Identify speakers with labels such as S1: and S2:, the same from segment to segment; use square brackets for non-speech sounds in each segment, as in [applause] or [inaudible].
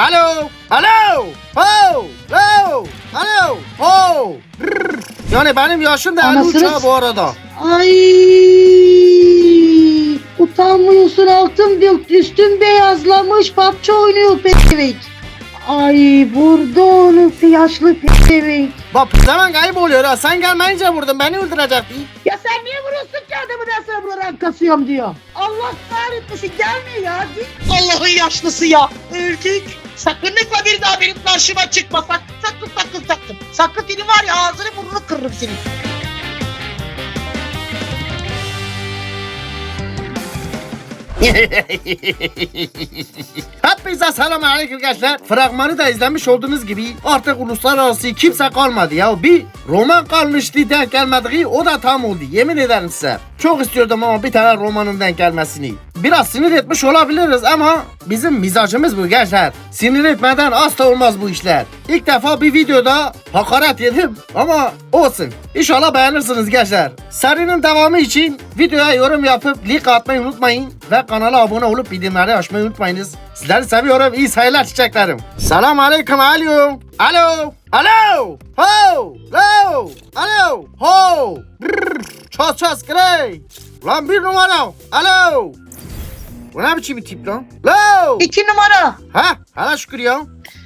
S1: Alo. Alo. Ho. Ho. Alo. Brr. Yani benim yaşım da en
S2: Anasını
S1: uçağı bu arada.
S2: Ay utanmıyorsun altın bir üstün beyazlamış PUBG oynuyor pezevenk. Ay burada onu yaşlı pezevenk.
S1: Bak zaman kayıp oluyor ha. Sen gelmeyince vurdun beni öldürecekti.
S2: Ya sen niye vuruyorsun ki adamı ben sana buradan kasıyorum diyor. Allah kahretmesin gelmiyor ya.
S3: Allah'ın yaşlısı ya. Öldük. Sakın lütfen bir daha benim karşıma çıkma. Sakın sakın sakın sakın. Sakın seni var ya ağzını burnunu kırırım senin. [laughs]
S1: Hepinize selam aleyküm gençler. Fragmanı da izlemiş olduğunuz gibi artık uluslararası kimse kalmadı ya. Bir roman kalmıştı denk gelmediği o da tam oldu. Yemin ederim size. Çok istiyordum ama bir tane romanın denk gelmesini. Biraz sinir etmiş olabiliriz ama bizim mizacımız bu gençler. Sinir etmeden asla olmaz bu işler. İlk defa bir videoda hakaret yedim ama olsun. İnşallah beğenirsiniz gençler. Serinin devamı için videoya yorum yapıp like atmayı unutmayın ve kanala abone olup bildirimleri açmayı unutmayınız. Sizleri seviyorum. İyi sayılar çiçeklerim. Selam aleyküm alo. Alo. Alo. Ho. Lo. Alo. Ho. Brr. Ças ças grey. Lan bir numara. Alo. Bu ne biçim bir tip lan? Lo.
S2: İki numara.
S1: Ha? Hala şükür ya.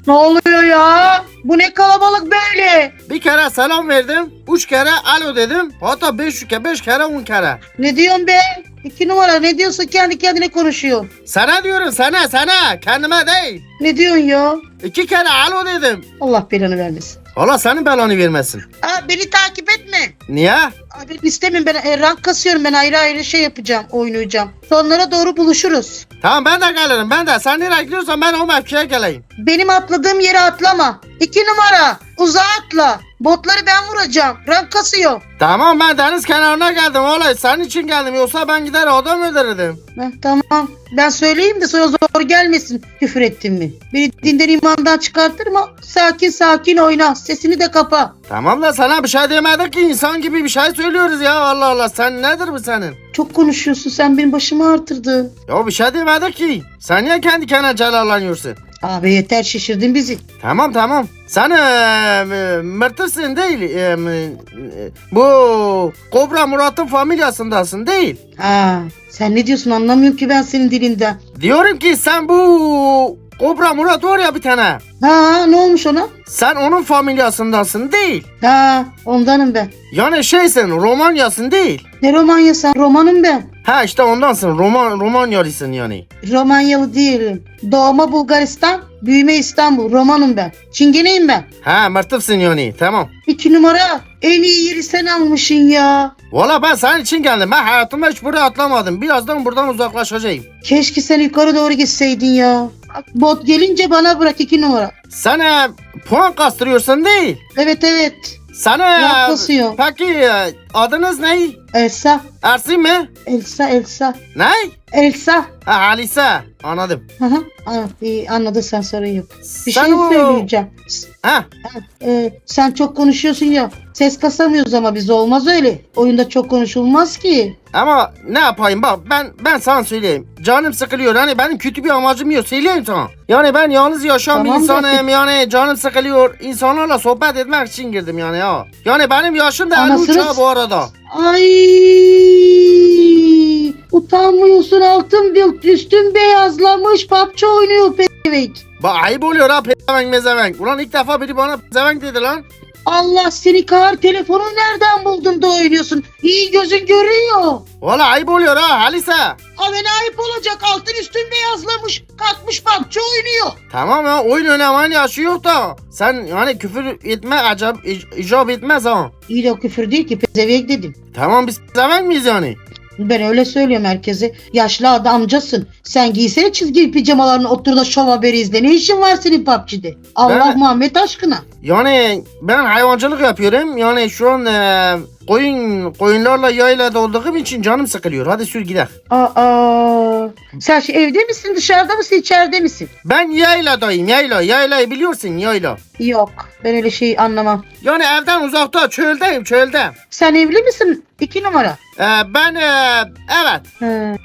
S2: Ne oluyor ya? Bu ne kalabalık böyle?
S1: Bir kere selam verdim. Üç kere alo dedim. Hatta beş kere, beş kere, on kere.
S2: Ne diyorsun be? İki numara ne diyorsun kendi kendine konuşuyorsun.
S1: Sana diyorum sana sana. Kendime değil.
S2: Ne diyorsun ya?
S1: İki kere alo dedim.
S2: Allah belanı vermesin.
S1: Allah senin belanı vermesin.
S3: Aa, beni takip etme.
S1: Niye?
S2: Abi istemiyorum ben e, rank kasıyorum ben ayrı ayrı şey yapacağım oynayacağım. Sonlara doğru buluşuruz.
S1: Tamam ben de gelirim ben de. Sen nereye gidiyorsan ben o mevkiye geleyim.
S2: Benim atladığım yere atlama. İki numara uzağa atla. Botları ben vuracağım. Rank kasıyor.
S1: Tamam ben deniz kenarına geldim olay. Senin için geldim yoksa ben gider adam öderirdim.
S2: Heh, tamam. Ben söyleyeyim de sonra zor gelmesin küfür ettin mi? Beni dinden imandan çıkartırma. Sakin sakin oyna. Sesini de kapa.
S1: Tamam da sana bir şey demedik ki insan gibi bir şey söylüyoruz ya Allah Allah. Sen nedir bu senin?
S2: Çok konuşuyorsun sen benim başımı artırdın.
S1: Ya bir şey demedik ki. Sen niye kendi kendine celallanıyorsun?
S2: Abi yeter şişirdin bizi.
S1: Tamam tamam. Sen eee mırtırsın değil. eee, e, bu Kobra Murat'ın familyasındasın değil.
S2: Ha, sen ne diyorsun anlamıyorum ki ben senin dilinden.
S1: Diyorum ki sen bu Kobra Murat var ya bir tane.
S2: Ha ne olmuş ona?
S1: Sen onun familyasındasın değil.
S2: Ha ondanım ben.
S1: Yani şeysin Romanyasın değil.
S2: Ne Romanyası? Romanım ben.
S1: Ha işte ondansın Roman Romanyalısın yani.
S2: Romanyalı değilim. Doğma Bulgaristan, büyüme İstanbul. Romanım ben. Çingeneyim ben.
S1: Ha mırtıfsın yani tamam.
S2: İki numara. En iyi yeri sen almışsın ya.
S1: Valla ben senin için geldim. Ben hayatımda hiç buraya atlamadım. Birazdan buradan uzaklaşacağım.
S2: Keşke sen yukarı doğru gitseydin ya. Bot gelince bana bırak iki numara.
S1: Sen e, puan kastırıyorsun değil.
S2: Evet evet.
S1: Sen e,
S2: Yaklaşıyor.
S1: Peki e, adınız ne?
S2: Elsa.
S1: Ersin mi?
S2: Elsa Elsa.
S1: Ne?
S2: Elsa.
S1: Ha Halise. Anladım.
S2: Hı hı. Aa, iyi, anladın sen sorun yok. Bir
S1: Sen
S2: şey
S1: o-
S2: söyleyeceğim.
S1: Ha
S2: Ee, sen çok konuşuyorsun ya. Ses kasamıyoruz ama biz olmaz öyle. Oyunda çok konuşulmaz ki.
S1: ama ne yapayım bak ben ben sana söyleyeyim. Canım sıkılıyor. Hani benim kötü bir amacım yok. Söyleyeyim sana. Yani ben yalnız yaşayan
S2: Tamam
S1: bir insanım. Yani canım sıkılıyor. İnsanlarla sohbet etmek için girdim yani ya. Yani benim yaşım da en
S2: Anasını
S1: uçağı
S2: s-
S1: bu arada.
S2: Ay utanmıyorsun altın bir üstün beyazlamış PUBG oynuyor pezevenk.
S1: Bak ayıp oluyor ha pezevenk mezevenk. Ulan ilk defa biri bana pezevenk dedi lan.
S2: Allah seni kahır telefonu nereden buldun da oynuyorsun? İyi gözün görüyor.
S1: Valla ayıp oluyor ha Halise.
S2: Abi ne ayıp olacak altın üstün beyazlamış kalkmış PUBG oynuyor.
S1: Tamam ya oyun oynamanın yaşı yok da. Sen yani küfür etme acaba ic- icap etmez ha.
S2: İyi de o küfür değil ki pezevenk dedim.
S1: Tamam biz pezevenk miyiz yani?
S2: Ben öyle söylüyorum herkese. Yaşlı adamcasın. Sen giysene çizgili pijamalarını otur da şov haberi izle. Ne işin var senin PUBG'de? Allah
S1: Ben-
S2: Muhammed aşkına.
S1: Yani ben hayvancılık yapıyorum. Yani şu an e, koyun koyunlarla yayla olduğum için canım sıkılıyor. Hadi sür gidelim.
S2: Aa, sen şu evde misin dışarıda mısın içeride misin?
S1: Ben yayladayım yayla. Yaylayı biliyorsun yayla.
S2: Yok Ben öyle şey anlamam.
S1: Yani evden uzakta çöldeyim çölde.
S2: Sen evli misin? İki numara.
S1: Ee, ben ee, evet.
S2: He,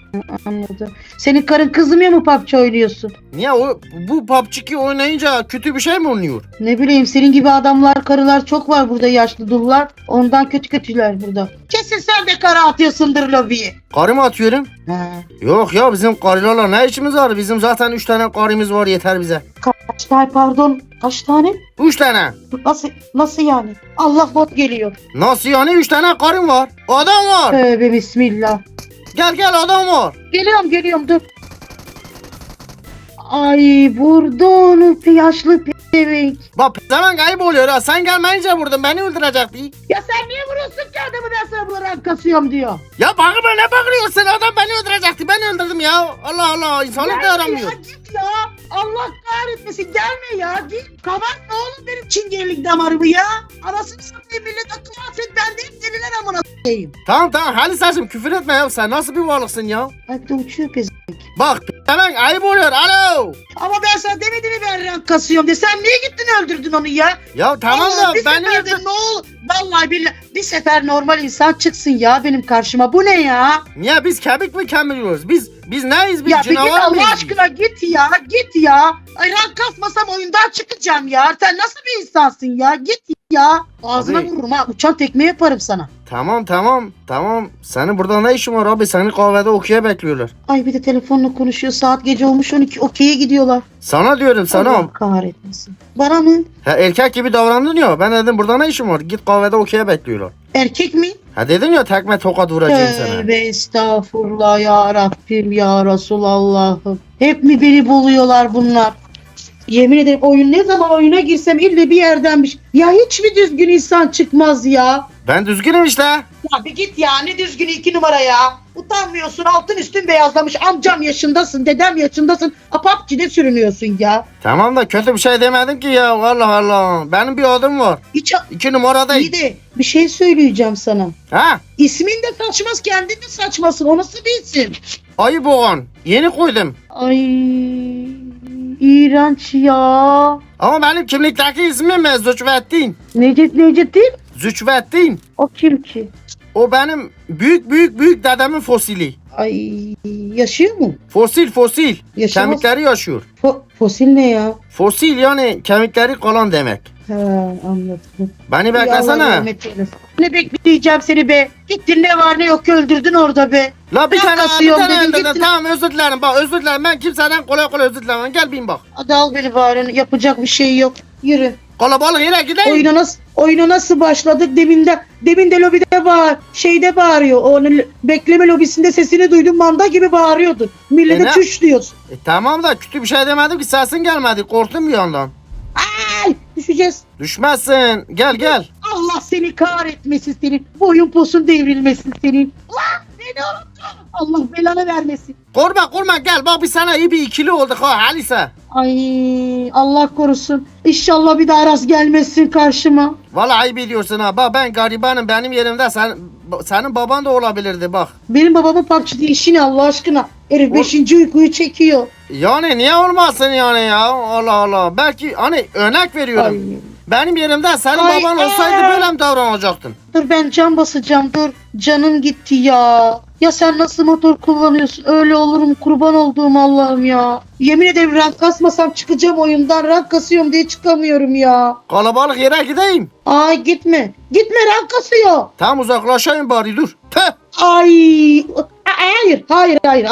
S2: anladım. Senin karın kızmıyor mu PUBG oynuyorsun?
S1: Niye o bu PUBG oynayınca kötü bir şey mi oluyor?
S2: Ne bileyim senin gibi adamlar karılar çok var burada yaşlı dullar. Ondan kötü kötüler burada.
S3: Kesin sen de kara atıyorsundur lobiyi.
S1: Karımı atıyorum.
S2: He.
S1: Yok ya bizim karılarla ne işimiz var? Bizim zaten 3 tane karımız var yeter bize.
S2: Kaç tane pardon? Kaç tane?
S1: 3 tane.
S2: Nasıl nasıl yani? Allah bot geliyor.
S1: Nasıl yani 3 tane karım var? Adam var.
S2: Tövbe bismillah.
S1: Gel gel adam var.
S2: Geliyorum geliyorum dur. Ay vurdu onu yaşlı pezevenk.
S1: Bak zaman kayıp oluyor ha. Sen gelmeyince vurdun beni öldürecekti.
S2: Ya sen niye vuruyorsun ki adamı ben sana bularak kasıyorum diyor.
S1: Ya bakma ne bakıyorsun adam beni öldürecekti. Ben öldürdüm ya. Allah Allah insanlık da aramıyor.
S3: ya git ya. Allah kahretmesin gelme ya. Git kabartma oğlum benim çingenelik damarımı ya. Anasını satayım millet akıl afet ben de hep deliler amına koyayım.
S1: Tamam tamam Halisa'cığım küfür etme ya. Sen nasıl bir varlıksın ya?
S2: Hadi uçuyor pezevenk.
S1: Bak hemen ayıp oluyor. Alo.
S3: Ama ben sana demedim mi ben rank kasıyorum diye. Sen niye gittin öldürdün onu ya?
S1: Ya tamam
S3: Allah,
S1: da
S3: bir
S1: beni
S3: seferde
S1: öldür...
S3: ne ol? Vallahi billahi bir sefer normal insan çıksın ya benim karşıma. Bu ne ya?
S1: Niye biz kemik mi kemiriyoruz? Biz biz neyiz biz
S3: ya bir git
S1: canavar
S3: Allah
S1: mıyız? biz?
S3: aşkına git ya git ya. Ay rank kasmasam oyundan çıkacağım ya. Sen nasıl bir insansın ya? Git ya. Ağzına
S1: Abi.
S3: vururum ha. Uçan tekme yaparım sana.
S1: Tamam tamam tamam. Senin burada ne işin var abi? Seni kahvede okuya bekliyorlar.
S2: Ay bir de telefonla konuşuyor saat gece olmuş 12 okey'e gidiyorlar.
S1: Sana diyorum sana.
S2: Allah kahretmesin. Bana mı?
S1: Ha, erkek gibi davrandın ya. Ben dedim burada ne işin var? Git kahvede okuya bekliyorlar.
S3: Erkek mi?
S1: Ha dedin ya tekme tokat vuracağım sana.
S2: Tövbe estağfurullah ya Rabbim ya Resulallah'ım. Hep mi beni buluyorlar bunlar? Yemin ederim oyun ne zaman oyuna girsem ille bir yerdenmiş. Ya hiç mi düzgün insan çıkmaz ya?
S1: Ben düzgünüm işte.
S3: Ya bir git ya ne düzgün iki numara ya. Utanmıyorsun altın üstün beyazlamış amcam yaşındasın dedem yaşındasın. Apapçide sürünüyorsun ya.
S1: Tamam da kötü bir şey demedim ki ya. Allah Allah. Benim bir adım var.
S3: Hiç
S1: İki numara
S3: iyi
S1: değil.
S3: de
S2: Bir şey söyleyeceğim sana.
S1: Ha?
S3: ismin de saçmaz kendin de saçmasın o nasıl bir isim?
S1: Ayı boğan. Yeni koydum.
S2: Ay iğrenç ya.
S1: Ama benim kimlikteki ismim mi? Züçvettin.
S2: Necdet Necettin?
S1: Züçvettin.
S2: O kim ki?
S1: O benim büyük büyük büyük dedemin fosili.
S2: Ay yaşıyor mu?
S1: Fosil fosil.
S2: Yaşamaz.
S1: Kemikleri yaşıyor.
S2: Fo- fosil ne ya?
S1: Fosil yani kemikleri kalan demek.
S2: Ha anladım.
S1: Beni beklesene.
S2: Ne bekleyeceğim seni be? Gittin ne var ne yok öldürdün orada be.
S1: La bir
S2: Ben
S1: tane bir tane öldürdün.
S2: gittin.
S1: Tamam özür dilerim. Bak özür dilerim. Ben kimseden kolay kolay özür dilemem. Gel bin bak.
S2: Hadi al beni bari yapacak bir şey yok. Yürü.
S1: Kalabalık yine gideyim.
S2: Oyuna nasıl oyuna nasıl başladık? Deminde deminde lobide bağır, şeyde bağırıyor. O ne- bekleme lobisinde sesini duydum manda gibi bağırıyordu. Millete
S1: E
S2: çüş diyorsun.
S1: E, tamam da kötü bir şey demedim ki sesin gelmedi. Korktum bir yandan.
S2: Ay düşeceğiz.
S1: Düşmezsin. Gel gel.
S2: Allah seni kahretmesin senin. Boyun posun devrilmesin senin. Lan beni. Allah belanı vermesin.
S1: Korkma korkma gel. Bak biz sana iyi bir ikili olduk ha Halise.
S2: Ay Allah korusun. İnşallah bir daha rast gelmesin karşıma.
S1: Vallahi ayıp ediyorsun ha. Bak ben garibanım. Benim yerimde sen, senin baban da olabilirdi bak.
S2: Benim babamın PUBG'de işi ne Allah aşkına? Herif
S1: O-
S2: 5. uykuyu çekiyor.
S1: Yani niye olmasın yani ya? Allah Allah. Belki hani örnek veriyorum.
S2: Ay.
S1: Benim yerimde senin
S2: Ay,
S1: baban
S2: ay.
S1: olsaydı böyle mi davranacaktın?
S2: Dur ben can basacağım dur. Canım gitti ya. Ya sen nasıl motor kullanıyorsun? Öyle olurum kurban olduğum Allah'ım ya. Yemin ederim rank kasmasam çıkacağım oyundan. Rank kasıyorum diye çıkamıyorum ya.
S1: Kalabalık yere gideyim.
S2: Ay gitme. Gitme rank kasıyor.
S1: Tam uzaklaşayım bari dur. Tüh.
S2: Ay. Hayır hayır hayır.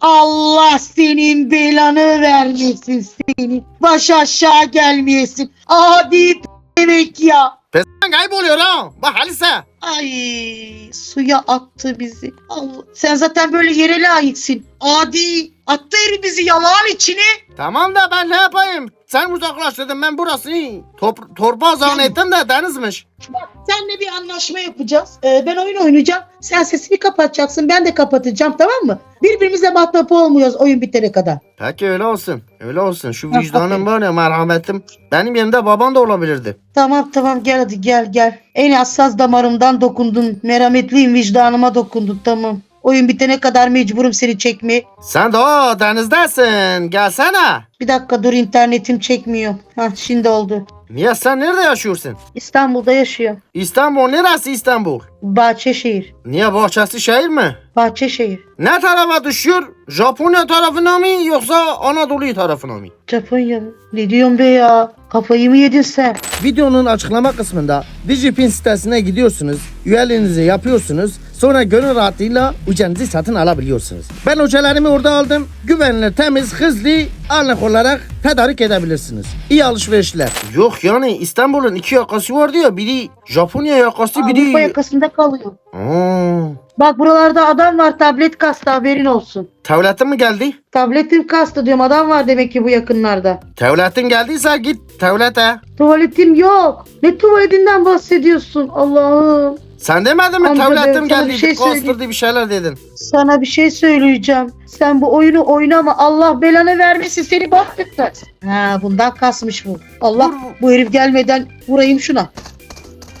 S2: Allah senin belanı vermesin seni. Baş aşağı gelmeyesin. Adi demek ya.
S1: Pezen kayboluyor ha. Bak Halise.
S2: Ay suya attı bizi. Allah. Sen zaten böyle yere layıksın.
S3: Adi attı herif bizi yalan içine.
S1: Tamam da ben ne yapayım? Sen uzaklaş dedim ben burasını top, torba zannettim de denizmiş.
S2: Bak senle bir anlaşma yapacağız. Ee, ben oyun oynayacağım. Sen sesini kapatacaksın. Ben de kapatacağım tamam mı? Birbirimize muhatap olmuyoruz oyun bitene kadar.
S1: Peki öyle olsun. Öyle olsun. Şu
S2: Ha,
S1: vicdanım var ya merhametim. Benim yerimde baban da olabilirdi.
S2: Tamam tamam gel hadi gel gel. En hassas damarımdan dokundun. Merhametliyim vicdanıma dokundun tamam. Oyun bitene kadar mecburum seni çekmeye.
S1: Sen de o denizdesin. Gelsene.
S2: Bir dakika dur internetim çekmiyor. Hah şimdi oldu.
S1: Niye sen nerede yaşıyorsun?
S2: İstanbul'da yaşıyor.
S1: İstanbul neresi İstanbul?
S2: Bahçeşehir.
S1: Niye bahçesi şehir mi?
S2: Bahçeşehir.
S1: Ne tarafa düşüyor? Japonya tarafına mı yoksa Anadolu tarafına mı?
S2: Japonya mı? Ne diyorsun be ya? Kafayı mı yedin sen?
S1: Videonun açıklama kısmında Digipin sitesine gidiyorsunuz, üyeliğinizi yapıyorsunuz, sonra gönül rahatlığıyla ucanızı satın alabiliyorsunuz. Ben uçalarımı orada aldım, güvenilir, temiz, hızlı, anlık olarak tedarik edebilirsiniz. İyi alışverişler. Yok yani İstanbul'un iki yakası var diyor, biri Japonya yakası,
S2: Avrupa yakasında kalıyor.
S1: Aa,
S2: Bak buralarda adam var tablet kastı haberin olsun.
S1: Tevletin mi geldi?
S2: Tabletim kastı diyorum adam var demek ki bu yakınlarda.
S1: Tevletin geldiyse git tevlete.
S2: Tuvaletim yok. Ne tuvaletinden bahsediyorsun Allah'ım.
S1: Sen demedin mi
S2: Amca
S1: tevletim
S2: ben sana bir
S1: geldi,
S2: şey
S1: kastırdı bir şeyler dedin.
S2: Sana bir şey söyleyeceğim. Sen bu oyunu oynama. Allah belanı vermesin seni bahsetmez. Ha bundan kasmış bu. Allah bu herif gelmeden vurayım şuna.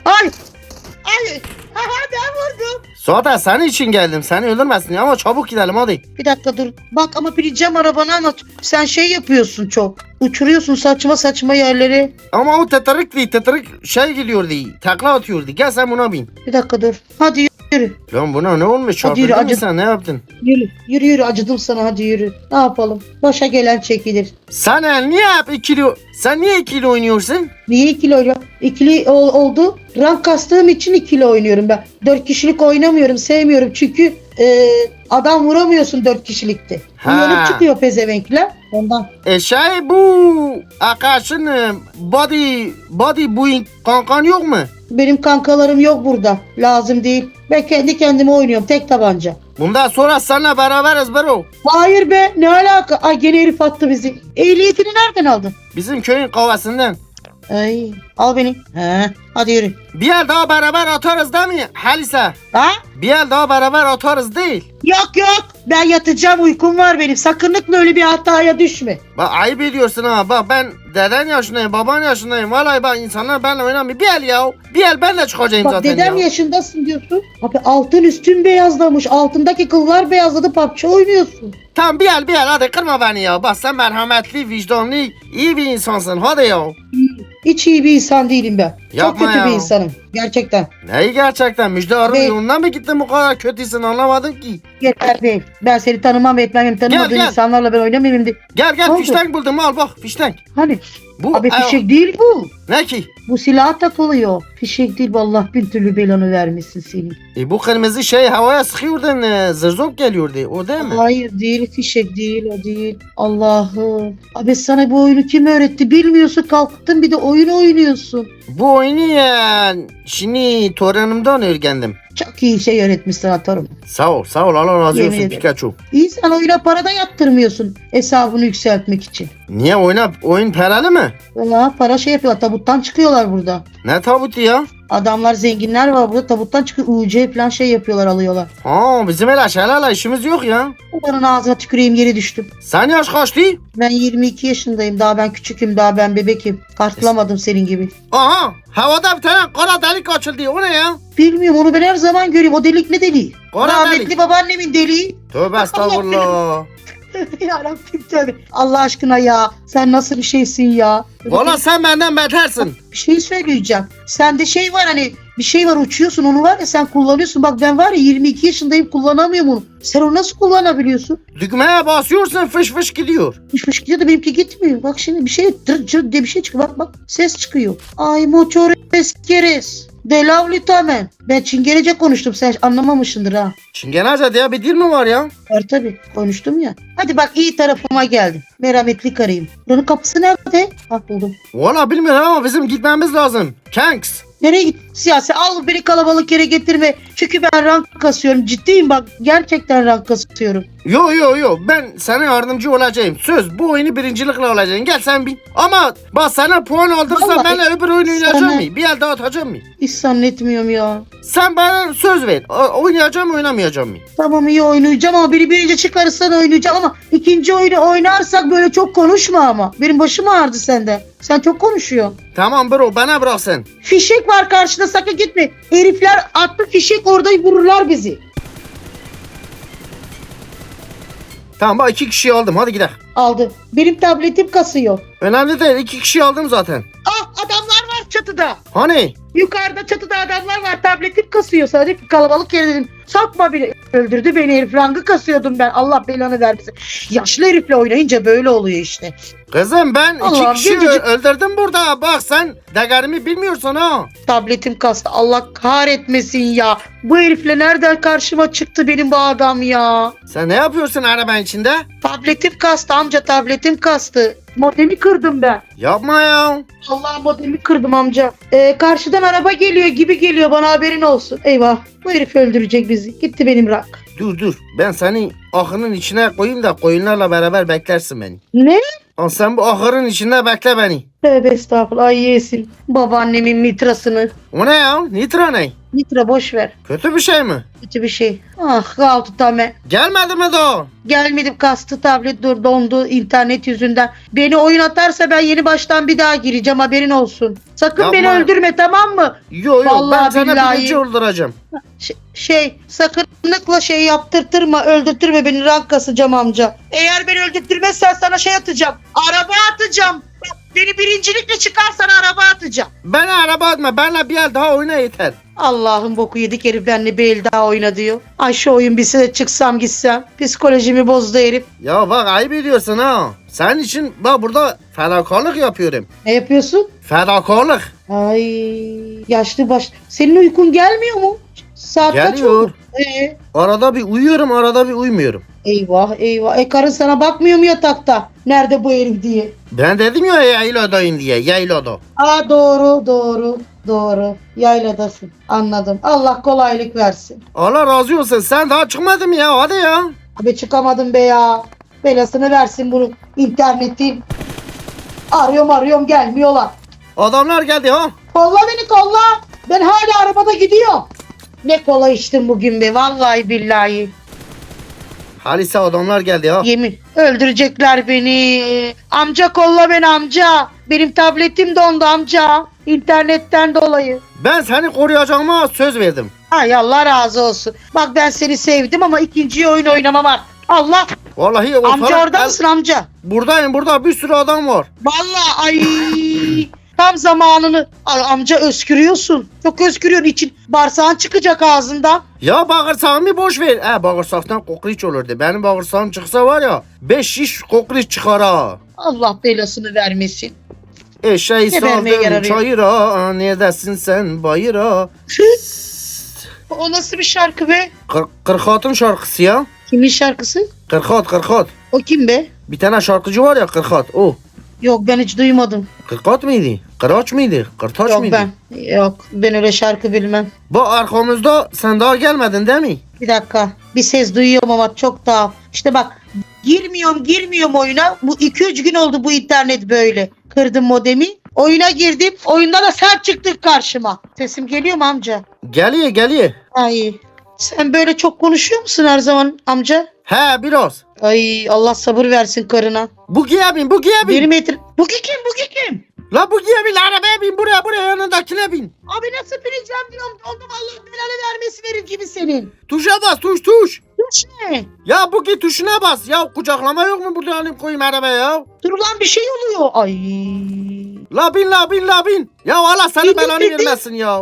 S2: Ay! Ay! Aha ben vurdum.
S1: Zaten senin için geldim, seni öldürmesin ama çabuk gidelim hadi.
S2: Bir dakika dur. Bak ama bineceğim arabana ama sen şey yapıyorsun çok. Uçuruyorsun saçma saçma yerleri.
S1: Ama o tetarık tetarık şey gidiyordu. Takla atıyordu. Gel sen buna bin.
S2: Bir dakika dur. Hadi yürü.
S1: Lan buna ne olmuş?
S2: Hadi yürü,
S1: Çarpıldın mı
S2: acı-
S1: sen? Ne yaptın?
S2: Yürü. Yürü yürü acıdım sana hadi yürü. Ne yapalım? Başa gelen çekilir.
S1: Sen el niye hep ikili... Sen niye ikili oynuyorsun?
S2: Niye ikili oynuyor? İkili ol- oldu. Rank kastığım için ikili oynuyorum ben. Dört kişilik oynamıyorum. Sevmiyorum çünkü e, adam vuramıyorsun dört kişilikte.
S1: Ha.
S2: Uyanıp çıkıyor pezevenkler. Ondan.
S1: E şey bu... Arkadaşın e, body... Body buing kankan yok mu?
S2: Benim kankalarım yok burada. Lazım değil. Ben kendi kendime oynuyorum. Tek tabanca.
S1: Bundan sonra seninle beraberiz bro.
S2: Hayır be ne alaka? Ay gene herif attı bizi. Ehliyetini nereden aldın?
S1: Bizim köyün kahvesinden.
S2: Ay al beni. He, hadi yürü.
S1: Bir el daha beraber atarız değil mi? Halise.
S2: Ha?
S1: Bir el daha beraber atarız değil.
S2: Yok yok. Ben yatacağım uykum var benim. Sakınlıkla öyle bir hataya düşme.
S1: Bak ayıp ediyorsun ha. Bak ben deden yaşındayım, baban yaşındayım. Vallahi bak insanlar benimle oynamıyor. Bir el ya. Bir el ben de çıkacağım
S2: Bak
S1: zaten
S2: dedem
S1: ya.
S2: yaşındasın diyorsun. Abi altın üstün beyazlamış. Altındaki kıllar beyazladı. PUBG oynuyorsun.
S1: Tamam bir el bir el hadi kırma beni ya. Bak sen merhametli, vicdanlı, iyi bir insansın. Hadi ya.
S2: Hiç iyi bir insan değilim ben.
S1: Yapma
S2: Çok kötü
S1: ya.
S2: bir insanım. Gerçekten.
S1: Neyi gerçekten? Müjde Arın
S2: Değil.
S1: yolundan mı gittin bu kadar kötüsün anlamadım ki.
S2: Yeter değil. Ben seni tanımam etmem. Benim tanımadığın
S1: Gel, gel.
S2: insanlarla ben oynamayayım.
S1: Gel gel
S2: Ne oldu?
S1: buldum al bak fiştenk.
S2: Hani?
S1: Bu
S2: Abi fişek değil bu.
S1: ne ki?
S2: Bu silaha takılıyor. Fişek değil. Allah bin türlü belanı vermesin seni.
S1: E, bu kırmızı şey havaya sıkıyordun e, zırzop geliyordu o değil mi?
S2: Hayır değil. Fişek değil. O değil. Allah'ım. Abi sana bu oyunu kim öğretti bilmiyorsun. Kalktın bir de oyun oynuyorsun.
S1: Bu oyunu ya şimdi torunumdan öğrendim.
S2: Çok iyi şey öğretmiş sana torun.
S1: Sağ ol sağ ol Allah razı
S2: Yemin
S1: olsun
S2: ederim.
S1: Pikachu.
S2: İyi sen oyuna para da yattırmıyorsun hesabını yükseltmek için.
S1: Niye oyna oyun paralı mı?
S2: Valla para şey yapıyorlar tabuttan çıkıyorlar burada.
S1: Ne tabutu ya?
S2: Adamlar zenginler var burada tabuttan çıkıyor UC falan şey yapıyorlar alıyorlar.
S1: Ha bizim öyle şeylerle işimiz yok ya.
S2: Onların ağzına tüküreyim yeri düştüm.
S1: Sen yaş kaçtı?
S2: Ben 22 yaşındayım daha ben küçüküm daha ben bebekim. Kartlamadım senin gibi.
S1: Aha havada bir tane kara delik açıldı o ne ya?
S2: Bilmiyorum onu ben her zaman görüyorum o delik ne deliği?
S1: Kara
S2: Rahmetli
S1: delik.
S2: babaannemin deliği.
S1: Tövbe estağfurullah. [laughs]
S2: ya Rabbim tövbe. Allah aşkına ya sen nasıl bir şeysin ya?
S1: Valla sen benden betersin.
S2: bir şey söyleyeceğim. Sende şey var hani bir şey var uçuyorsun onu var ya sen kullanıyorsun. Bak ben var ya 22 yaşındayım kullanamıyorum onu. Sen onu nasıl kullanabiliyorsun?
S1: Düğmeye basıyorsun fış fış gidiyor.
S2: Fış fış gidiyor da benimki gitmiyor. Bak şimdi bir şey tır cır diye bir şey çıkıyor. Bak bak ses çıkıyor. Ay moçores quieres. De lovely tamen. Ben Çingenece konuştum sen anlamamışsındır ha.
S1: Çingenece diye bir dil mi var ya?
S2: Var tabi konuştum ya. Hadi bak iyi tarafıma geldin. Merhametli karıyım. Buranın kapısı nerede? Bak buldum.
S1: Valla bilmiyorum ama bizim gitmemiz lazım. Kanks.
S2: Nereye git? Siyasi al beni kalabalık yere getirme. Çünkü ben rank kasıyorum. Ciddiyim bak. Gerçekten rank kasıyorum.
S1: Yo yo yo ben sana yardımcı olacağım. Söz bu oyunu birincilikle alacaksın. Gel sen bin. Ama bak sana puan aldırsan
S2: Vallahi
S1: benle öbür oyunu oynayacağım mı? Bir el daha atacağım mı?
S2: Hiç zannetmiyorum ya.
S1: Sen bana söz ver. O- Oynayacağım mı oynamayacağım mı?
S2: Tamam iyi oynayacağım ama biri birinci çıkarırsan oynayacağım ama ikinci oyunu oynarsak böyle çok konuşma ama. Benim başım ağrıdı sende. Sen çok konuşuyorsun.
S1: Tamam bro bana bırak sen.
S2: Fişek var karşıda sakın gitme. Herifler attı fişek orada vururlar bizi.
S1: Tamam bak iki kişi aldım hadi gidelim.
S2: Aldı. Benim tabletim kasıyor.
S1: Önemli değil iki kişi aldım zaten.
S2: Ah adam çatıda.
S1: Hani?
S2: Yukarıda çatıda adamlar var. Tabletim kasıyor. Sadece kalabalık yere dedim. Sokma beni. Öldürdü beni herif. Rangı kasıyordum ben. Allah belanı vermesin. Yaşlı herifle oynayınca böyle oluyor işte.
S1: Kızım ben iki
S2: Allah'ım,
S1: kişi
S2: gencecik-
S1: öldürdüm burada. Bak sen değerimi bilmiyorsun ha.
S2: Tabletim kastı. Allah kahretmesin ya. Bu herifle nereden karşıma çıktı benim bu adam ya?
S1: Sen ne yapıyorsun arabanın içinde?
S2: Tabletim kastı amca tabletim kastı. Modemi kırdım ben.
S1: Yapma ya.
S2: Allah modemi kırdım amca. Ee, karşıdan araba geliyor gibi geliyor bana haberin olsun. Eyvah bu herif öldürecek bizi. Gitti benim rak.
S1: Dur dur. Ben seni ahırın içine koyayım da koyunlarla beraber beklersin beni.
S2: Ne?
S1: Al sen bu ahırın içinde bekle beni.
S2: Tövbe estağfurullah ay yesin. Babaannemin mitrasını.
S1: O ne ya? Nitra ne?
S2: Mitra boş ver.
S1: Kötü bir şey mi?
S2: Kötü bir şey. Ah kaldı tame.
S1: Gelmedi mi daha?
S2: Gelmedim kastı tablet dur dondu internet yüzünden. Beni oyun atarsa ben yeni baştan bir daha gireceğim haberin olsun. Sakın
S1: Yapma.
S2: beni öldürme tamam mı?
S1: Yo yo ben
S2: Vallahi
S1: sana
S2: billahi.
S1: birinci öldüreceğim.
S2: Ş- şey sakınlıkla şey yaptırtırma öldürtürme beni rank kasacağım amca. Eğer beni öldürtmezsen sana şey atacağım. Araba atacağım. Beni birincilikle çıkarsan araba atacağım.
S1: Bana araba atma. Benle bir el daha oyna yeter.
S2: Allah'ın boku yedik herif benimle bir el daha oyna diyor. Ay şu oyun bitse de çıksam gitsem. Psikolojimi bozdu herif.
S1: Ya bak ayıp ediyorsun ha. Senin için bak burada fedakarlık yapıyorum.
S2: Ne yapıyorsun?
S1: Fedakarlık.
S2: Ay yaşlı baş. Senin uykun gelmiyor mu? Saat kaç
S1: Geliyor.
S2: oldu? Ee,
S1: Arada bir uyuyorum arada bir uyumuyorum.
S2: Eyvah eyvah. E karın sana bakmıyor mu yatakta? Nerede bu herif diye.
S1: Ben dedim ya yayladayım diye yaylada.
S2: Aa doğru doğru doğru. Yayladasın. Anladım. Allah kolaylık versin.
S1: Allah razı olsun sen daha çıkmadın mı ya hadi ya.
S2: Abi çıkamadım be ya. Belasını versin bunu internetin. Arıyorum arıyorum gelmiyorlar.
S1: Adamlar geldi ha.
S2: Kolla beni kolla. Ben hala arabada gidiyorum. Ne kola içtim bugün be vallahi billahi.
S1: Halise adamlar geldi ha.
S2: Yemin öldürecekler beni. Amca kolla beni amca. Benim tabletim dondu amca. İnternetten dolayı.
S1: Ben seni koruyacağıma söz verdim.
S2: Ay Allah razı olsun. Bak ben seni sevdim ama ikinci oyun oynamam var. Allah
S1: Vallahi o
S2: amca orada mısın amca?
S1: Buradayım burada bir sürü adam var.
S2: Vallahi ay tam zamanını amca öskürüyorsun. Çok öskürüyorsun için bağırsağın çıkacak ağzından.
S1: Ya bağırsağımı boş ver. He bağırsaktan kokoreç olurdu. Benim bağırsağım çıksa var ya 5 şiş kokoreç çıkar ha.
S2: Allah belasını vermesin.
S1: Eşeği
S2: Ne vermeye
S1: saldım
S2: yararıyor?
S1: çayıra. Neredesin sen bayıra.
S2: O nasıl bir şarkı be?
S1: Kır, Kırkat'ın şarkısı ya.
S2: Kimin şarkısı?
S1: Kırkat Kırkat.
S2: O kim be?
S1: Bir tane şarkıcı var ya Kırkat o.
S2: Yok ben hiç duymadım.
S1: Kırkat mıydı? Kıraç mıydı? Kırtaç
S2: Yok
S1: mıydı?
S2: ben. Yok ben öyle şarkı bilmem.
S1: Bu arkamızda sen daha gelmedin değil mi?
S2: Bir dakika. Bir ses duyuyorum ama çok daha. İşte bak girmiyorum girmiyorum oyuna. Bu 2-3 gün oldu bu internet böyle. Kırdım modemi. Oyuna girdim. Oyunda da sen çıktın karşıma. Sesim geliyor mu amca?
S1: Geliyor geliyor.
S2: Ay. Sen böyle çok konuşuyor musun her zaman amca?
S1: He biraz.
S2: Ay Allah sabır versin karına.
S1: Bu bin bu bin.
S2: Benim etir... Bu kim bu kim?
S1: La bu bin arabaya bin buraya buraya yanındakine bin.
S2: Abi nasıl bineceğim diyorum. Oldum Allah belanı vermesi verir gibi senin.
S1: Tuşa bas tuş tuş.
S2: Tuş ne?
S1: Ya bu ki tuşuna bas. Ya kucaklama yok mu burada alayım koyayım arabaya ya?
S2: Dur lan bir şey oluyor. Ay.
S1: La bin la bin la bin. Ya Allah
S2: bin,
S1: belanı vermesin ya.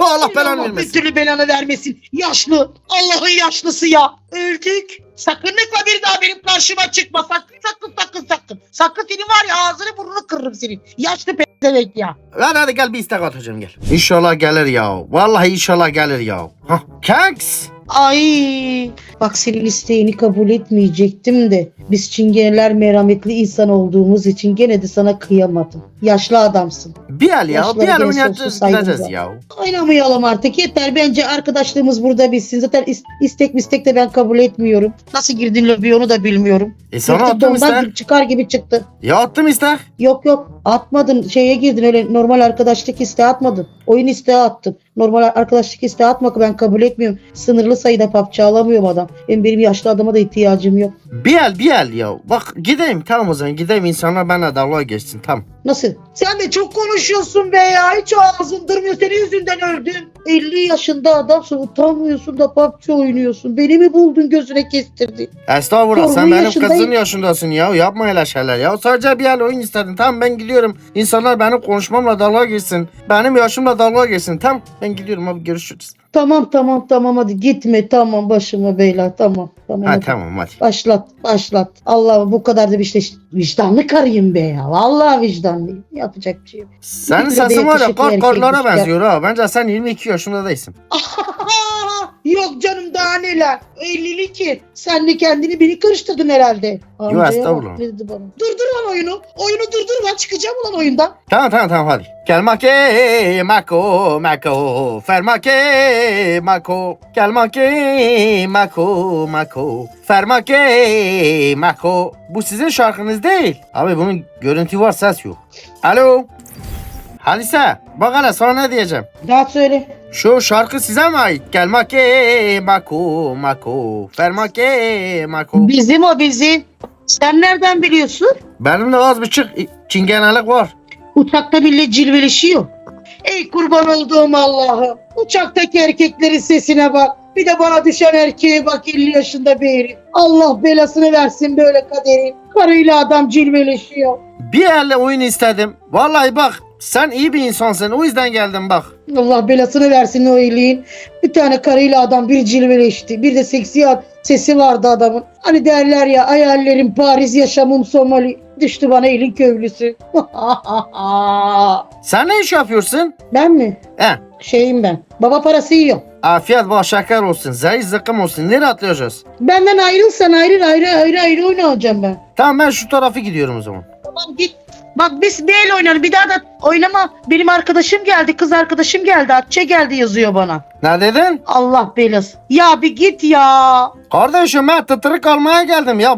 S1: Allah belanı
S2: Allah bir
S1: vermesin.
S2: türlü belanı vermesin. Yaşlı. Allah'ın yaşlısı ya. Öldük. Sakınlıkla bir daha benim karşıma çıkma. Sakın sakın sakın sakın. Sakın senin var ya ağzını burnunu kırırım senin. Yaşlı pezevenk ya.
S1: Hadi hadi gel bir istek atacağım gel. İnşallah gelir ya. Vallahi inşallah gelir ya. Hah. Kanks.
S2: Ay. Bak senin isteğini kabul etmeyecektim de. Biz çingeneler merhametli insan olduğumuz için gene de sana kıyamadım. Yaşlı adamsın.
S1: Bir el ya.
S2: Yaşlara
S1: Bir el
S2: gene
S1: oynayacağız gideceğiz
S2: var.
S1: ya.
S2: Oynamayalım artık yeter. Bence arkadaşlığımız burada bitsin. Zaten is- istek mistek de ben kabul etmiyorum. Nasıl girdin lobiye onu da bilmiyorum.
S1: E sana
S2: Yoksa
S1: attım
S2: dondan
S1: istek.
S2: gibi çıkar gibi çıktı.
S1: Ya attım istek.
S2: Yok yok atmadın şeye girdin öyle normal arkadaşlık isteği atmadın. Oyun isteği attın. Normal arkadaşlık isteği atmak ben kabul etmiyorum. Sınırlı sayıda PUBG alamıyorum adam. Benim, benim yaşlı adama da ihtiyacım yok.
S1: Bir el bir el ya. Bak gideyim tamam o zaman gideyim insanlar benimle dalga geçsin tamam.
S2: Nasıl? Sen de çok konuşuyorsun be ya. Hiç ağzın durmuyor. Senin yüzünden öldüm. 50 yaşında adamsın. Utanmıyorsun da PUBG oynuyorsun. Beni mi buldun gözüne kestirdin?
S1: Estağfurullah
S2: Doğru,
S1: sen benim
S2: yaşındayım.
S1: kızın yaşındasın ya. Yapma öyle şeyler ya. Sadece bir el oyun istedin. Tamam ben gidiyorum. İnsanlar benim konuşmamla dalga geçsin. Benim yaşımla dalga geçsin. Tamam ben gidiyorum abi görüşürüz.
S2: Tamam tamam tamam hadi gitme tamam başıma beyler tamam tamam
S1: Ha
S2: hadi.
S1: tamam hadi.
S2: Başlat başlat. Allah bu kadar da bir işte vicdanlı karıyım be ya. Vallahi vicdanlıyım. Yapacak bir şey yok.
S1: Senin
S2: Bir de
S1: sesin var ya
S2: yakışıklı
S1: kart karlara
S2: erkekmiş ya.
S1: benziyor ha. Bence sen 22 yaşında değilsin.
S2: Yok canım daha neler. 50'li ki. Sen de kendini beni karıştırdın herhalde. Amcaya
S1: estağfurullah.
S2: ne dedi bana. Durdur lan oyunu. Oyunu durdur ben çıkacağım ulan oyundan.
S1: Tamam tamam tamam hadi. Gel make mako mako fermake mako gel make mako mako fermake mako bu sizin şarkınız değil. Abi bunun görüntü var ses yok. Alo. Halise bak hele sana ne diyeceğim.
S2: Daha söyle.
S1: Şu şarkı size mi ait? Gel make mako mako fermake mako.
S2: Bizim o bizim. Sen nereden biliyorsun?
S1: Benimle az buçuk çingenelik var.
S2: Uçakta bile cilveleşiyor. Ey kurban olduğum Allah'ım. Uçaktaki erkeklerin sesine bak. Bir de bana düşen erkeğe bak 50 yaşında bir herif. Allah belasını versin böyle kaderin. Karıyla adam cilveleşiyor.
S1: Bir elle oyun istedim. Vallahi bak sen iyi bir insansın o yüzden geldim bak.
S2: Allah belasını versin o iyiliğin. Bir tane karıyla adam bir cilveleşti. Bir de seksi sesi vardı adamın. Hani derler ya hayallerim Paris yaşamım Somali. Düştü bana elin köylüsü. [laughs]
S1: Sen ne iş yapıyorsun?
S2: ben mi?
S1: He.
S2: Şeyim ben. Baba parası yiyor.
S1: Afiyet bal şeker olsun. Zayıf zıkkım olsun. Nereye atlayacağız?
S2: Benden ayrılsan ayrı ayrı ayrı ayrı oynayacağım ben.
S1: Tamam ben şu tarafı gidiyorum o zaman.
S2: Tamam git. Bak biz bir el oynarız. Bir daha da oynama. Benim arkadaşım geldi. Kız arkadaşım geldi. Atçe geldi yazıyor bana.
S1: Ne dedin?
S2: Allah belası. Ya bir git ya.
S1: Kardeşim ben tıtırık almaya geldim ya.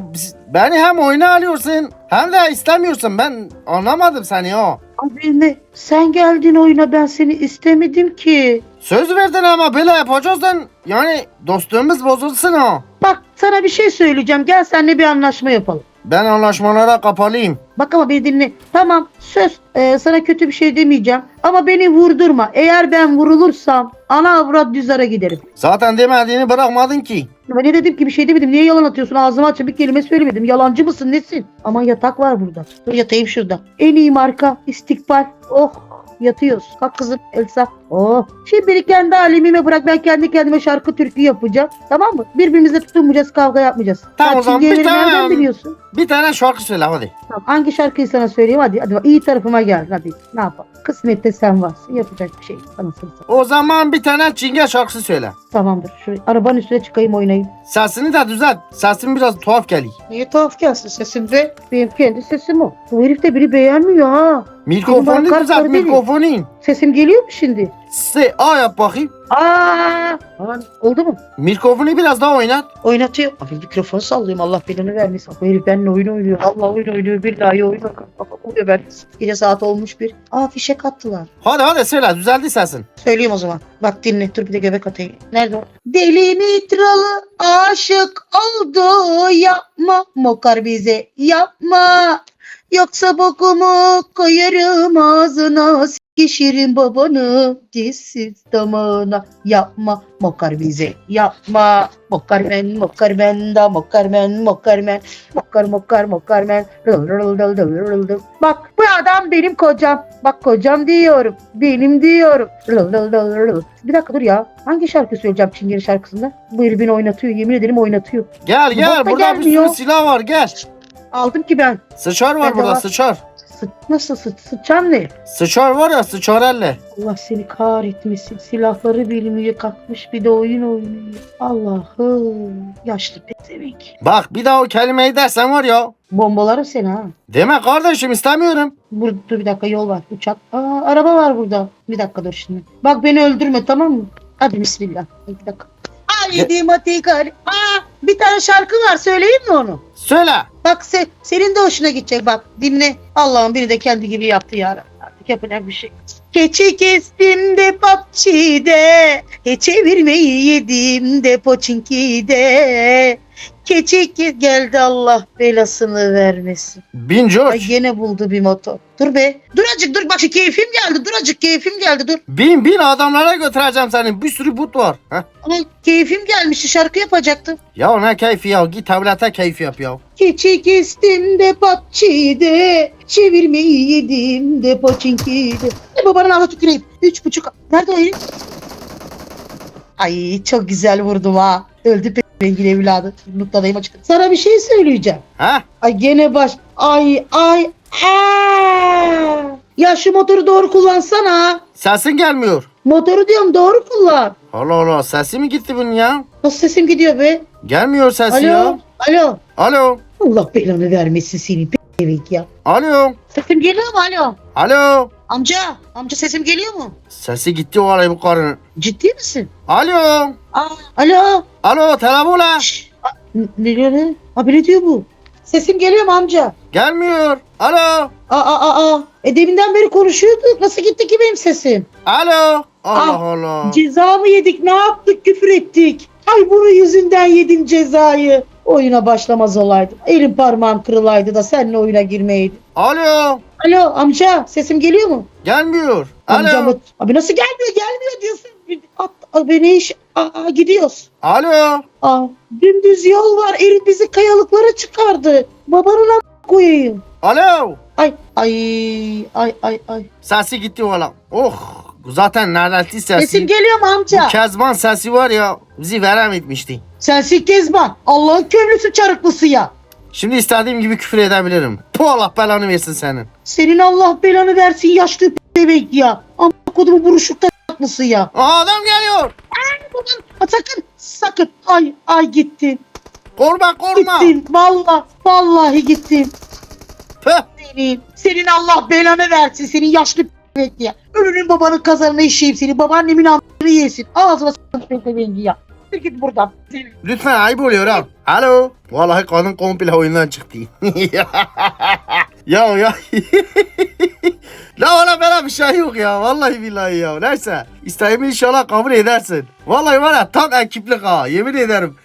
S1: Beni hem oyuna alıyorsun hem de istemiyorsun. Ben anlamadım seni ya.
S2: Abi ne? Sen geldin oyuna ben seni istemedim ki.
S1: Söz verdin ama böyle yapacaksan yani dostluğumuz bozulsun ha.
S2: Bak sana bir şey söyleyeceğim. Gel seninle bir anlaşma yapalım.
S1: Ben anlaşmalara kapalıyım.
S2: Bak ama beni dinle. Tamam söz Ee, sana kötü bir şey demeyeceğim. Ama beni vurdurma. Eğer ben vurulursam ana avrat düzara giderim.
S1: Zaten demediğini bırakmadın ki.
S2: Ben ne dedim ki bir şey demedim. Niye yalan atıyorsun? Ağzıma açıp bir kelime söylemedim. Yalancı mısın nesin? Ama yatak var burada. Dur yatayım şurada. En iyi marka istikbal. Oh yatıyoruz. Kalk kızım Elsa. Oh. Şimdi kendi alemime bırak. Ben kendi kendime şarkı türkü yapacağım. Tamam mı? Birbirimize tutunmayacağız. Kavga yapmayacağız.
S1: Tamam, o zaman bir tane-
S2: nereden biliyorsun?
S1: Bir tane şarkı söyle hadi.
S2: Tamam. Hangi şarkıyı sana söyleyeyim? Hadi hadi. bak, iyi tarafıma gel. Hadi. Ne yapalım? Kısmette sen varsın. Yapacak bir şey. Sana.
S1: O zaman bir tane çinge şarkısı söyle.
S2: Tamamdır. Şuraya arabanın üstüne çıkayım oynayayım.
S1: Sesini de düzelt. Sesin biraz tuhaf geliyor.
S2: Niye tuhaf gelsin sesim be? Benim kendi sesim o. Bu herif de biri beğenmiyor ha.
S1: Mikrofonu düzelt mikrofonu.
S2: Sesim geliyor mu şimdi?
S1: Se A yap bakayım.
S2: Aa! Aman, oldu mu?
S1: Mikrofonu biraz daha oynat.
S2: Oynatıyor. Abi mikrofonu sallıyorum Allah belanı vermesin. Bu herif benimle oyun oynuyor. Allah oyun oynuyor. Billahi oyun oynuyor. Oluyor ben. Gece saat olmuş bir. Aa fişek attılar.
S1: Hadi hadi söyle düzeldi sesin.
S2: Söyleyeyim o zaman. Bak dinle. Dur bir de göbek atayım. Nerede o? Deli mitralı aşık oldu. Yapma mokar bize. Yapma. Yoksa bokumu koyarım ağzına. Sikişirim babanı dizsiz damağına. Yapma mokar bize. Yapma. Mokar ben, mokar ben da, mokar ben, mokar ben. Mokar mokar mokar ben. Rıl rıl rıl rıl rıl rıl. Bak bu adam benim kocam. Bak kocam diyorum. Benim diyorum. Rıl rıl rıl rıl. Bir dakika dur ya. Hangi şarkı söyleyeceğim Çingene şarkısında? Bu herif beni oynatıyor. Yemin ederim oynatıyor.
S1: Gel gel
S2: bak da
S1: burada bir
S2: gelmiyor.
S1: sürü silah var gel.
S2: Aldım ki ben.
S1: Sıçar var
S2: Nerede
S1: burada
S2: var?
S1: sıçar.
S2: Sı nasıl sı sıçan ne?
S1: Sıçar var ya sıçar elle.
S2: Allah seni kahretmesin. Silahları bilmiyor kalkmış bir de oyun oynuyor. Allah'ım. Yaşlı pezevenk.
S1: Bak bir daha o kelimeyi dersen var ya.
S2: Bombalarım seni ha.
S1: Deme kardeşim istemiyorum.
S2: Burada dur bir dakika yol var. Uçak. Aa, araba var burada. Bir dakika dur şimdi. Bak beni öldürme tamam mı? Hadi bismillah. Bir dakika. Haydi matikal. Aa, bir tane şarkı var söyleyeyim mi onu?
S1: Söyle.
S2: Bak se, senin de hoşuna gidecek bak dinle. Allah'ım biri de kendi gibi yaptı ya. Artık yapacak bir şey. Keçi kestim de he çevirmeyi yedim de Pochinki'de. Keçi geldi Allah belasını vermesin.
S1: Bin
S2: Ay
S1: George.
S2: gene buldu bir motor. Dur be. Dur acık dur bak keyfim geldi. Dur acık keyfim geldi dur.
S1: Bin bin adamlara götüreceğim seni. Bir sürü but var. Heh.
S2: Ay keyfim gelmişti şarkı yapacaktım.
S1: Ya ne keyfi ya. Git tablete keyfi yap ya.
S2: Keçi kestim de patçide, çevirmeyi yedim de poçinkide. E babanın ağzına tüküreyim. Üç buçuk. Nerede o herif? Ay çok güzel vurdum ha. Öldü pe rengin evladı. Noktadayım açık. Sana bir şey söyleyeceğim.
S1: Ha?
S2: Ay gene baş. Ay ay. Aa! Ya şu motoru doğru kullansana.
S1: Sesin gelmiyor.
S2: Motoru diyorum doğru kullan.
S1: Allah Allah sesi mi gitti bunun ya?
S2: Nasıl sesim gidiyor be?
S1: Gelmiyor sesi
S2: Alo.
S1: ya.
S2: Alo.
S1: Alo.
S2: Allah belanı vermesin seni p***lik ya.
S1: Alo.
S2: Sesim geliyor mu alo?
S1: Alo.
S2: Amca, amca sesim geliyor mu?
S1: Sesi gitti o arayı bu karının.
S2: Ciddi misin?
S1: Alo.
S2: Aa, alo.
S1: Alo telefon la.
S2: Şşş. Aa, n- Ne diyor ne? Abi ne diyor bu? Sesim geliyor mu amca?
S1: Gelmiyor. Alo.
S2: Aa, aa, aa. E deminden beri konuşuyorduk. Nasıl gitti ki benim sesim?
S1: Alo. Allah
S2: Ah,
S1: Allah.
S2: Ceza mı yedik? Ne yaptık? Küfür ettik. Ay bunun yüzünden yedim cezayı. Oyuna başlamaz olaydım. Elim parmağım kırılaydı da seninle oyuna girmeydim.
S1: Alo.
S2: Alo amca sesim geliyor mu?
S1: Gelmiyor.
S2: Amca
S1: Alo.
S2: mı? Abi nasıl gelmiyor? Gelmiyor diyorsun. At, abi ne iş? Aa, gidiyoruz.
S1: Alo.
S2: Aa, dümdüz yol var. Erin bizi kayalıklara çıkardı. Babanın koyayım.
S1: Alo.
S2: Ay ay ay ay ay.
S1: Sesi gitti valla. Oh. Zaten nerelti sesi.
S2: Sesim geliyor mu amca?
S1: Kezban sesi var ya bizi verem etmişti.
S2: Sensin Kezban. Allah'ın köylüsü çarıklısı ya.
S1: Şimdi istediğim gibi küfür edebilirim. Bu Allah belanı versin senin.
S2: Senin Allah belanı versin yaşlı bebek ya. Amma kodumu buruşukta mısın ya?
S1: Aa, adam geliyor.
S2: Ha, sakın sakın. Ay ay gittin.
S1: Korma korma.
S2: Gittin. Vallahi vallahi gittin.
S1: Püh.
S2: Senin, senin Allah belanı versin. Senin yaşlı bebek ya. Ölünün babanın kazanına işeyim seni. Babaannemin amını yesin. Ağzına s**tın bebeği ya. Bir git buradan.
S1: Lütfen ayıp oluyor. Alo. Vallahi kadın komple oyundan çıktı. [laughs] ya ya. [laughs] La ona böyle bir şey yok ya. Vallahi billahi ya. Neyse. İsteğimi inşallah kabul edersin. Vallahi var ya tam ekiplik ha. Yemin ederim.